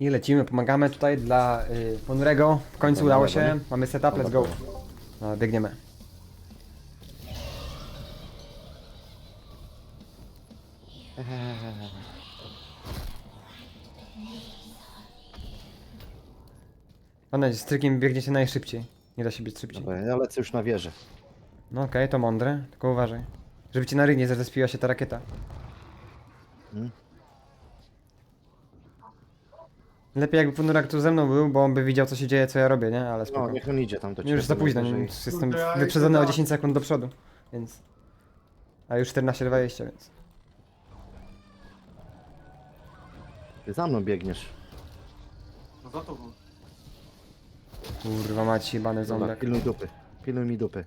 I lecimy, pomagamy tutaj dla y, ponurego. W końcu Dobra, udało dobra, się. nie? Mamy setup, let's go. No, biegniemy. Ona z trykiem biegniecie najszybciej. Nie da się być szybciej. Dobra, ja lecę już na wieżę. No okej, to mądre, tylko uważaj. Żeby ci na ryj nie zrespiła się ta rakieta. Hmm? Lepiej jakby Ponurak tu ze mną był, bo on by widział co się dzieje, co ja robię, nie? Ale No, spoko. niech on idzie tam do ciebie. już za to późno, nie? najwyżej. już jestem Kurde, ale wyprzedzony o chyba- 10 sekund do przodu, więc... A już 14.20, więc... Ty za mną biegniesz. No za to był. Kurwa mać, jebany Dobra, ząbek. pilnuj dupy. Pilnuj mi dupy.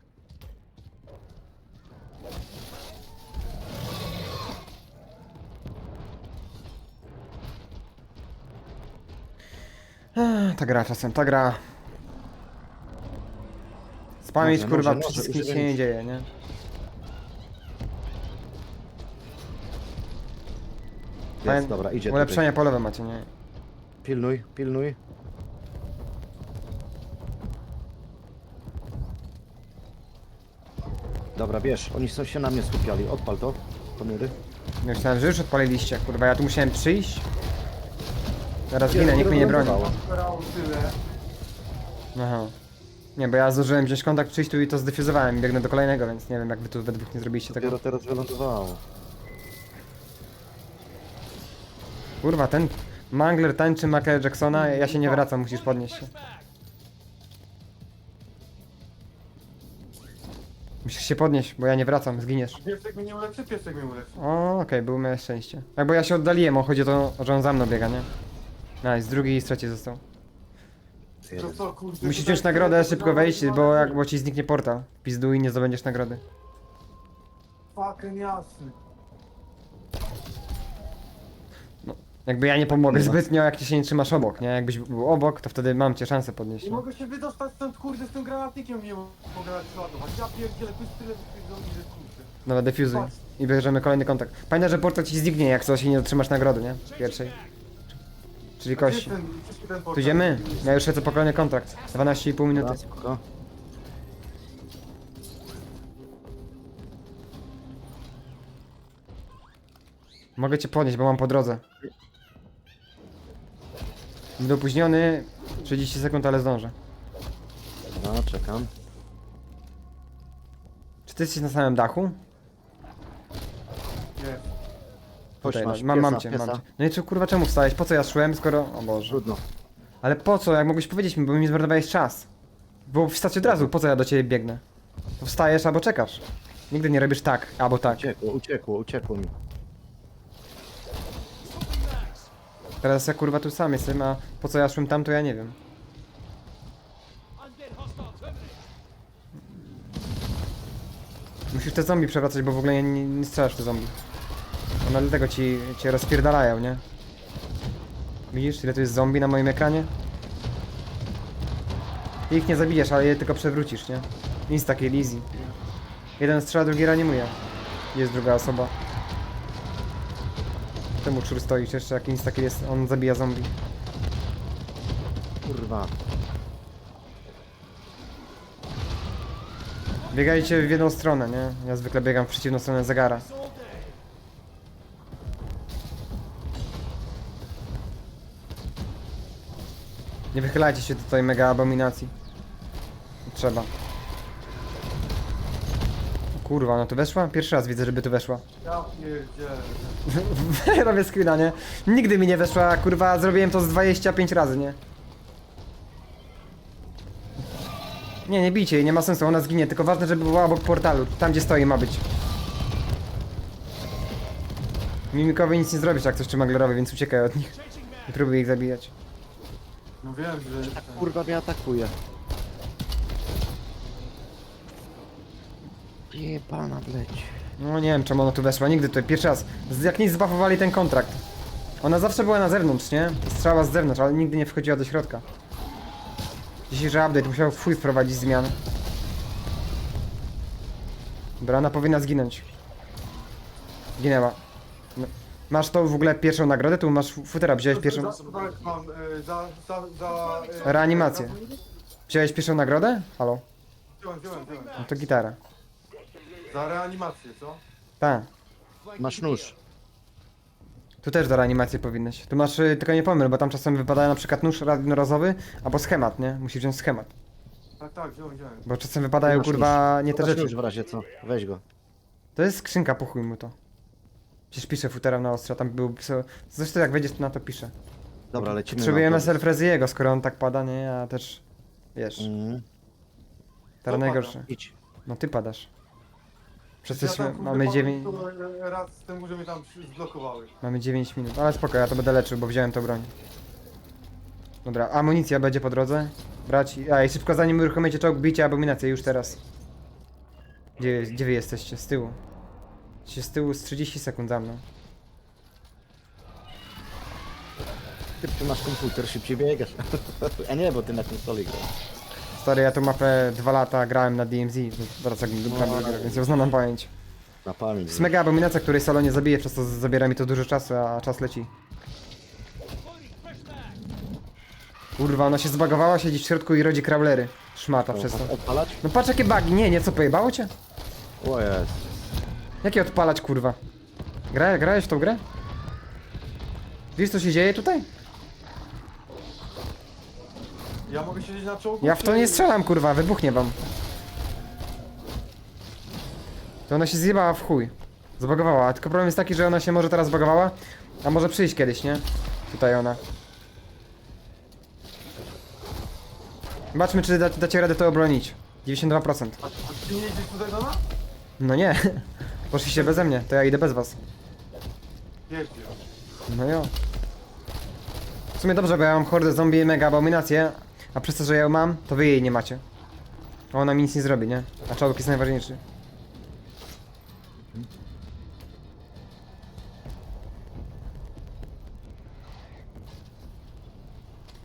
Ta gra czasem, ta gra... Spamić Może, kurwa może, może, przycisk nic się nie dzieje, nie? Jest, dobra, idzie tutaj. Ulepszenia polowe macie, nie? Pilnuj, pilnuj. Dobra, wiesz, oni są się na mnie skupiali. Odpal to, ponury. Myślałem, że już odpaliliście, kurwa, ja tu musiałem przyjść. Zaraz Nie, ginę, nikt mnie nie broni. Aha. Nie, bo ja zdążyłem wziąć kontakt, przyjść tu i to zdefuzowałem i biegnę do kolejnego, więc nie wiem jak wy tu we dwóch nie zrobiliście tego. Dopiero teraz wylądowało. Kurwa, ten mangler tańczy Michaela Jacksona, ja się nie wracam, musisz podnieść się. Musisz się podnieść, bo ja nie wracam, zginiesz. Piesek mnie nie uleczy, piesek mnie uleczy. O, okej, było miałeś szczęście. Tak, bo ja się oddaliłem, o chodzi o to, że on za mną biega, nie? Nice, drugi i trzeci został. To co, kurde. Musisz tutaj wziąć nagrodę, szybko wejść, no, bo jak bo ci zniknie portal. Pizdu i nie zdobędziesz nagrody. Fucking jasny. Jakby ja nie pomogę zbytnio, jak ty się nie trzymasz obok, nie? Jakbyś był obok, to wtedy mam cię szansę podnieść. Nie Nie? mogę się wydostać stąd, kurde, z tym granatnikiem nie mogę ładować. Ja pierdzielę, tu jest tyle wypierdolni, że kurde. Dobra, defuzuj. I bierzemy kolejny kontakt. Pamiętaj, że portal ci zniknie, jak coś i nie otrzymasz nagrody, nie? Pierwszej. Czyli kości. Tu idziemy? Ja już lecę po kolejny kontrakt. 12,5 minuty. Spoko. Mogę cię podnieść, bo mam po drodze. Będę opóźniony. 30 sekund, ale zdążę. No, czekam. Czy ty jesteś na samym dachu? Nie. Chodź, Tutaj, masz mam, mam cię, piesa. mam cię. No i czy kurwa czemu wstałeś? Po co ja szłem, skoro... O Boże. Trudno. Ale po co? Jak mogłeś powiedzieć mi, bo mi zmarnowałeś czas. Było wstać od razu, po co ja do ciebie biegnę? To wstajesz albo czekasz. Nigdy nie robisz tak, albo tak. Uciekło, uciekło, uciekło mi. Teraz ja kurwa tu sam jestem, a po co ja szłem tam, to ja nie wiem. Musisz te zombie przewracać, bo w ogóle nie, nie, strzelasz te zombie. One dlatego ci cię rozpierdalają, nie? Widzisz, ile tu jest zombie na moim ekranie? Ty ich nie zabijesz, ale je tylko przewrócisz, nie? Insta kill easy. Jeden strzela, drugi reanimuje. Jest druga osoba. Czemu czur stoisz jeszcze jak insta kill jest, on zabija zombie. Kurwa. Biegajcie w jedną stronę, nie? Ja zwykle biegam w przeciwną stronę zegara. Nie wychylajcie się tutaj mega abominacji. Trzeba. Kurwa, no tu weszła? Pierwszy raz widzę, żeby tu weszła. Ja pierdzielę. Robię screena, nie? Nigdy mi nie weszła, kurwa, zrobiłem to z 25 razy, nie? Nie, nie bijcie jej, nie ma sensu, ona zginie, tylko ważne, żeby była obok portalu, tam gdzie stoi ma być. Mimikowi nic nie zrobisz jak coś czy maglerowi, więc uciekaj od nich. Nie próbuj ich zabijać. No wiem, że... Kurwa mnie atakuje. Jebana bleć. No nie wiem czemu ona tu weszła, nigdy tutaj, pierwszy raz. Z- Jak nic zbafowali ten kontrakt. Ona zawsze była na zewnątrz, nie? Strzała z zewnątrz, ale nigdy nie wchodziła do środka. Dzisiejszy update musiał chuj wprowadzić zmiany. Dobra, ona powinna zginąć. Zginęła. Masz to w ogóle pierwszą nagrodę? Tu masz futera, wziąłeś pierwszą... Za, tak, mam, e, za, za, za... e, Reanimację. za- Wziąłeś pierwszą nagrodę? Halo? Wziąłem, wziąłem, wziąłem. No to gitara. Za reanimację, co? Tak. Masz nóż. Tu też do reanimacji powinnyś. Tu masz, y, tylko nie pomyl, bo tam czasem wypadają na przykład nóż jednorazowy, albo schemat, nie? Musisz wziąć schemat. Tak, tak, wziąłem, wziąłem. Bo czasem wypadają, Masz kurwa, nóż. nie te Masz rzeczy. w razie co. Weź go. To jest skrzynka, pochuj mu to. Przecież piszę futerem na ostro, tam był... Zresztą jak wejdziesz, to na to piszę. Dobra, lecimy Potrzebujemy na SL Freziego, skoro on tak pada, nie? Ja też... Wiesz, Mm, teraz najgorsze. idź. No ty padasz. Przez Ja kurde, mamy padłem, 9... to, e, Raz temu, że mnie tam przy- zblokowały. Mamy 9 minut, ale spoko, ja to będę leczył, bo wziąłem tą broń. Dobra, amunicja będzie po drodze. Brać. i- A i szybko zanim uruchomicie czołg, bicie abominację już teraz. Gdzie, gdzie wy jesteście? Z tyłu. Jesteście z tyłu z 30 sekund za mną. Ty, ty masz komputer, szybciej biegasz. A nie, bo ty na konsoli grasz. Stary, ja tu mapę 2 lata grałem na DMZ, gram drugi raz, więc ja znam na pamięć. Na pamięć. To jest mega abominacja, której solo nie zabiję, przez to zabiera mi to dużo czasu, a czas leci. Kurwa, ona się zbagowała, siedzi w środku i rodzi crawlery. Szmata przez to. Odpalać? No patrz jakie bugi, nie, nie, co pojebało cię? O jest. Jakie odpalać kurwa? Gra, grałeś w tą grę? Wiesz co się dzieje tutaj? Ja mogę siedzieć na czołgu? Ja w to czy- nie strzelam kurwa, wybuchnie wam. To ona się zjebała w chuj. Zbagowała, tylko problem jest taki, że ona się może teraz zbagowała, a może przyjść kiedyś, nie? Tutaj ona. Zobaczmy czy da, dacie radę to obronić. 92%. A, a ty nie idziesz tutaj do nas? No nie. Poszliście beze mnie, to ja idę bez was. No jo. W sumie dobrze, bo ja mam hordę zombie i mega abominację, a przez to, że ja ją mam, to wy jej nie macie. A ona mi nic nie zrobi, nie? A czołg jest najważniejszy.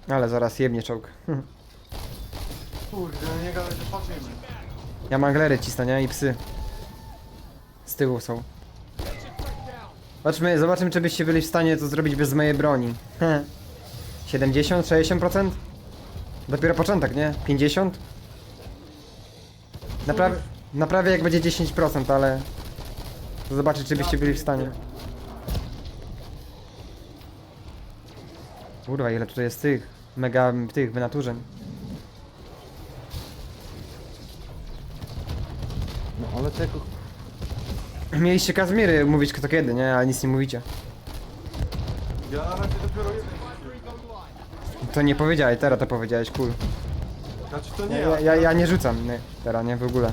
Ale zaraz jebnie czołg. Kurde, nie gadaj, że patrzymy. Ja manglery cisnę, nie? I psy. Z tyłu są. Zobaczmy, zobaczymy, czy byście byli w stanie to zrobić bez mojej broni. 70, 60%? Dopiero początek, nie? 50? Napraw naprawię jak będzie 10%, ale... To zobaczyć, czy byście byli w stanie. Kurwa, ile tutaj jest tych mega tych wynaturzeń. No ale tego... Mieliście Kazmiry mówić kto kiedy, nie? Ale nic nie mówicie. Ja na razie dopiero jeden. To nie powiedziałeś, teraz to powiedziałeś, cool. Znaczy to nie Ja, ja, ja, nie rzucam, nie, teraz nie w ogóle.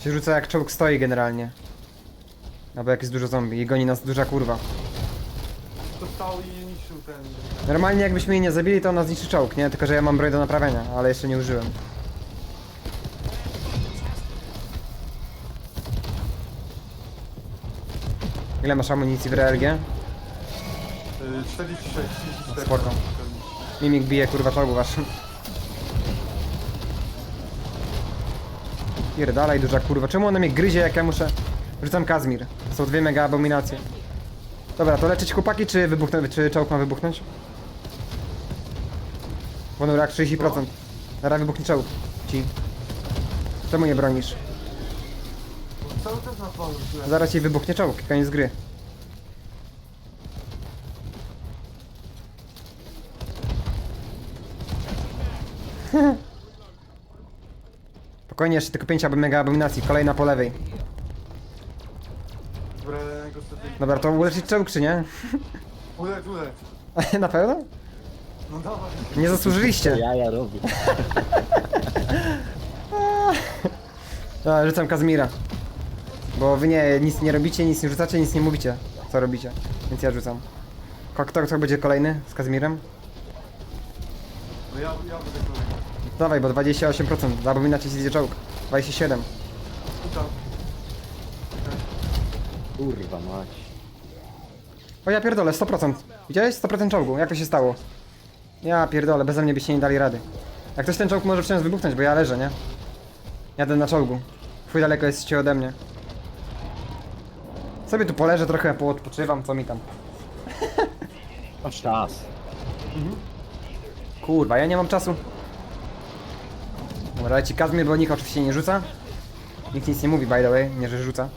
Się rzuca jak czołg stoi generalnie. Albo jak jest dużo zombie i goni nas duża kurwa. To stał i niszczył ten... Normalnie jakbyśmy jej nie zabili, to ona zniszczy czołg, nie? Tylko, że ja mam broń do naprawiania, ale jeszcze nie użyłem. Ile masz amunicji w RLG? y, 46, 34. Spoko. Mimik bije kurwa czołgu waszym. Pierdalaj duża kurwa. Czemu ona mnie gryzie jak ja muszę... Rzucam Kazmir. Są dwie mega abominacje. Dobra, to leczyć chłopaki, czy wybuchnąć, czy czołg ma wybuchnąć? Ponurak 30%. Zaraz wybuchnie czołg. Ci. Czemu nie bronisz? Czas na rzuciłem. Zaraz ci wybuchnie czołg, koniec gry. Spokojnie, jeszcze tylko 5 aby mega abominacji. Kolejna po lewej. Dobra, ja go sobie... Dobra, to uleczyć czołg, czy nie? Ulecz, ulecz. Na pewno? No dawaj. Nie zasłużyliście. Ja, ja robię. Dobra, rzucam Kazmira. Bo wy nie, nic nie robicie, nic nie rzucacie, nic nie mówicie, co robicie. Więc ja rzucam. Ko- Kto, kto będzie kolejny z Kazmirem? No ja, ja będę kolejny. Dawaj, bo 28%. Zapominacie się zjedzie czołg. 27. Rzucam. Kurwa mać. O ja pierdolę, 100%. Widziałeś? 100% czołgu. Jak to się stało? Ja pierdolę, beze mnie byście nie dali rady. Jak ktoś ten czołg może wciąż wybuchnąć, bo ja leżę, nie? Jadę na czołgu. Chuj daleko jesteście ode mnie. Sobie tu poleżę trochę, poodpoczywam, co mi tam. Masz czas. Kurwa, ja nie mam czasu. Dobra, leci Kazmir, bo nikt oczywiście nie rzuca. Nikt nic nie mówi, by the way, nie że rzuca.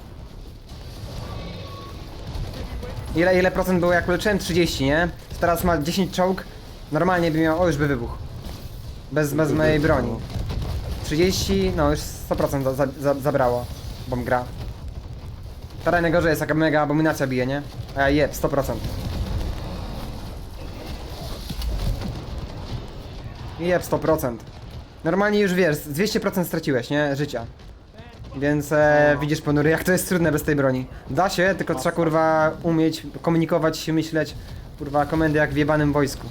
Ile, ile procent było jak uleczyłem? 30, nie? Teraz ma 10 czołg. Normalnie by miał, o już by wybuch. Bez, bez mojej broni. 30, no już 100% za, za, za, zabrało. Bom gra. Teraz najgorzej jest, jaka mega abominacja bije, nie? A ja jeb, 100%. Jeb, 100%. Normalnie już wiesz, z 200% straciłeś, nie? Życia. Więc e, widzisz ponury, jak to jest trudne bez tej broni. Da się, tylko trzeba kurwa umieć komunikować się, myśleć. Kurwa, komendy jak w jebanym wojsku.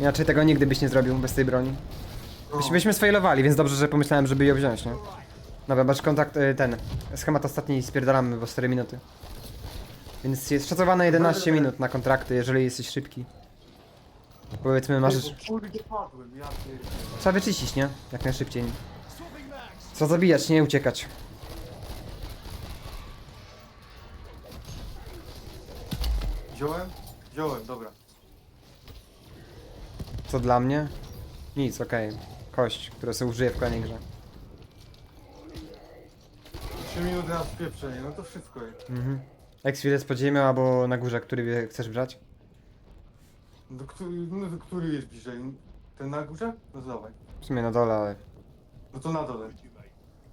Inaczej tego nigdy byś nie zrobił bez tej broni. Byś, byśmy sfailowali, więc dobrze, że pomyślałem, żeby ją wziąć, nie? Dobra, masz kontakt, y, ten, schemat ostatni spierdalamy, bo 4 minuty. Więc jest szacowane 11 minut na kontrakty, jeżeli jesteś szybki. Powiedzmy, masz... Kurde, padłem, ja pierdolę. Trzeba wyczyścić, nie? Jak najszybciej. Trzeba zabijać, nie uciekać. Wziąłem? Wziąłem, dobra. Co dla mnie? Nic, okej. Kość, która sobie użyję w kolejnej grze. 3 minuty na spieprzenie, no to wszystko jest. Mhm. Exfil jest pod ziemią albo na górze, który wie- chcesz brać? Do który, no, do który jest bliżej? Ten na górze? No to dawaj. W sumie na dole, ale... No to na dole.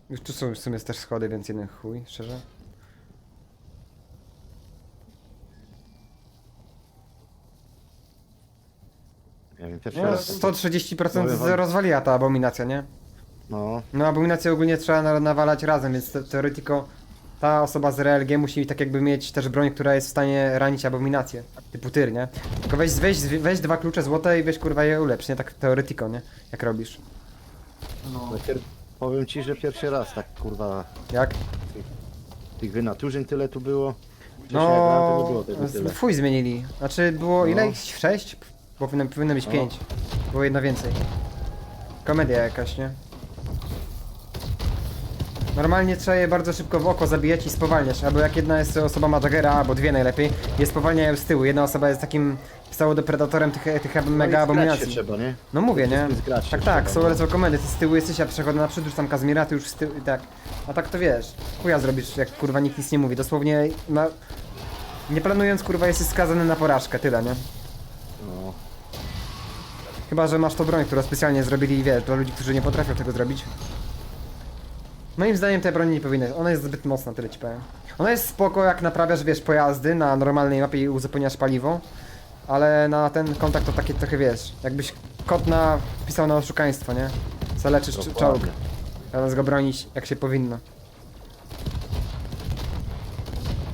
Już tu są w sumie też schody, więc jeden chuj, szczerze. Ja wiem, pierwszy No, raz. 130% Powiem z- wam- rozwaliła ta abominacja, nie? No, No abominację ogólnie trzeba na- nawalać razem, więc te, teoretyko ta osoba z RLG musi tak jakby mieć też broń, która jest w stanie ranić abominację. Typu tyr, nie? Tylko weź, weź, weź dwa klucze złote i weź kurwa je ulepsz, nie? Tak teoretyko, nie? Jak robisz. No. powiem ci, że pierwszy raz tak kurwa Jak? tych wynaturzeń tyle tu było. Wcześniej jak grałem, to nie było tego z- tyle. fuj zmienili. Znaczy było ile No. ich? Sześć? Bo powinno, powinno być No. pięć. Było jedno więcej. Komedia jakaś, nie? Normalnie trzeba je bardzo szybko w oko zabijać i spowalniać, albo jak jedna jest osoba ma Jaggera, albo dwie najlepiej, je spowalniają z tyłu. Jedna osoba jest takim pseudopredatorem tych, tych No mega się abominacji. trzeba, nie? No mówię, nie? Zgrać się Tak, trzeba, tak, są no. lecą komendy, ty z tyłu jesteś, ja przechodzę naprzód, już tam Kazmira, ty już z tyłu i tak. A tak to wiesz, chuja zrobisz, jak kurwa nikt nic nie mówi, dosłownie, no... Nie planując, kurwa, jesteś skazany na porażkę, tyle, nie? No. Chyba, że masz tą broń, którą specjalnie zrobili, wiesz, dla ludzi, którzy nie potrafią tego zrobić. Moim zdaniem tej broni nie powinna, ona jest zbyt mocna, tyle ci powiem. Ona jest spoko, jak naprawiasz, wiesz, pojazdy na normalnej mapie i uzupełniasz paliwo, ale na ten kontakt to takie trochę, wiesz, jakbyś kot na wpisał na oszukaństwo, nie? Zaleczysz cz- czołg, zamiast go bronić, jak się powinno.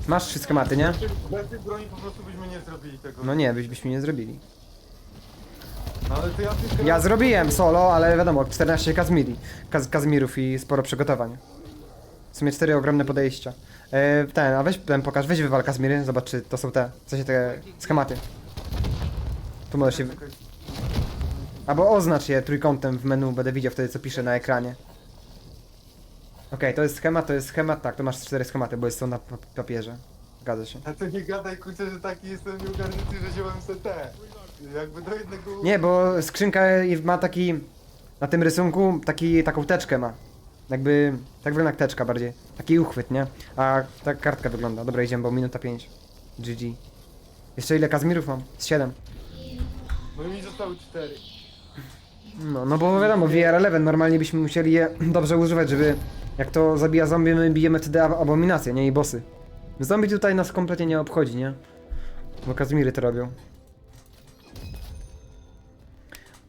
Masz trzy schematy, nie? Bez tych broni po prostu byśmy nie zrobili tego. No nie, byś, byśmy nie zrobili. Ale to ja Ja zrobiłem solo, ale wiadomo, 14 Kazmiri, Kaz Kazmirów i sporo przygotowań. W sumie cztery ogromne podejścia. E, ten, a weź ten pokaż, weź wywal Kazmiry, zobacz czy to są te, w sensie te schematy. Tu możesz się... Albo oznacz je trójkątem w menu, będę widział wtedy co pisze na ekranie. Okej, to jest schemat, to jest schemat, tak, to masz cztery schematy, bo jest to na pa- papierze. Zgadza się. A to nie gadaj kurczę, że taki jestem nieugarnięty, że wziąłem te. Jakby do jednego... Nie, bo skrzynka ma taki, na tym rysunku, taki, taką teczkę ma. Jakby, tak wygląda jak teczka bardziej. Taki uchwyt, nie? A ta kartka wygląda. Dobra, idziemy, bo minuta 5. GG. Jeszcze ile Kazmirów mam? Z 7. No i mi zostały cztery. No, no bo wiadomo, VR11 normalnie byśmy musieli je dobrze używać, żeby jak to zabija zombie, my bijemy wtedy ab abominacje, nie? I bossy. Zombie tutaj nas kompletnie nie obchodzi, nie? Bo Kazmiry to robią.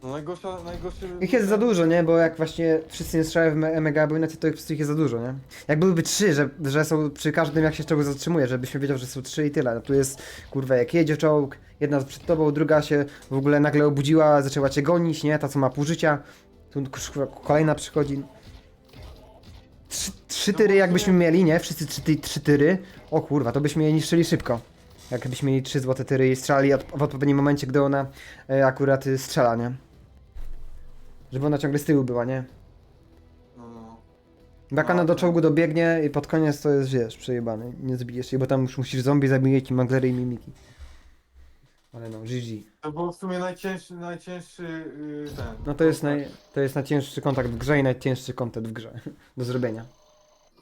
No najgorsza, najgorszy... Ich jest za dużo, nie? Bo jak właśnie wszyscy nie strzelają w me- mega abominację, to ich po prostu ich jest za dużo, nie? Jak byłyby trzy, że, że są przy każdym jak się czołg zatrzymuje, żebyśmy wiedział, że są trzy i tyle. No tu jest, kurwa, jak jedzie czołg, jedna przed tobą, druga się w ogóle nagle obudziła, zaczęła cię gonić, nie? Ta, co ma pół życia. Tu kurwa, kolejna przychodzi. Trzy, trzy tyry jakbyśmy mieli, nie? Wszyscy trzy, ty- trzy tyry. O kurwa, to byśmy je niszczyli szybko. Jakbyśmy mieli trzy złote tyry i strzelali od, w odpowiednim momencie, gdy ona e, akurat y, strzela, nie? Żeby ona ciągle z tyłu była, nie? No, no. Jak ona do czołgu dobiegnie i pod koniec to jest, wiesz, przejebany. Nie zbijesz jej, bo tam już musisz zombie zabijać i maglery i mimiki. Ale no, GG. To był w sumie najcięższy, najcięższy yy, ten. No to jest, naj, to jest najcięższy kontakt w grze i najcięższy content w grze do zrobienia.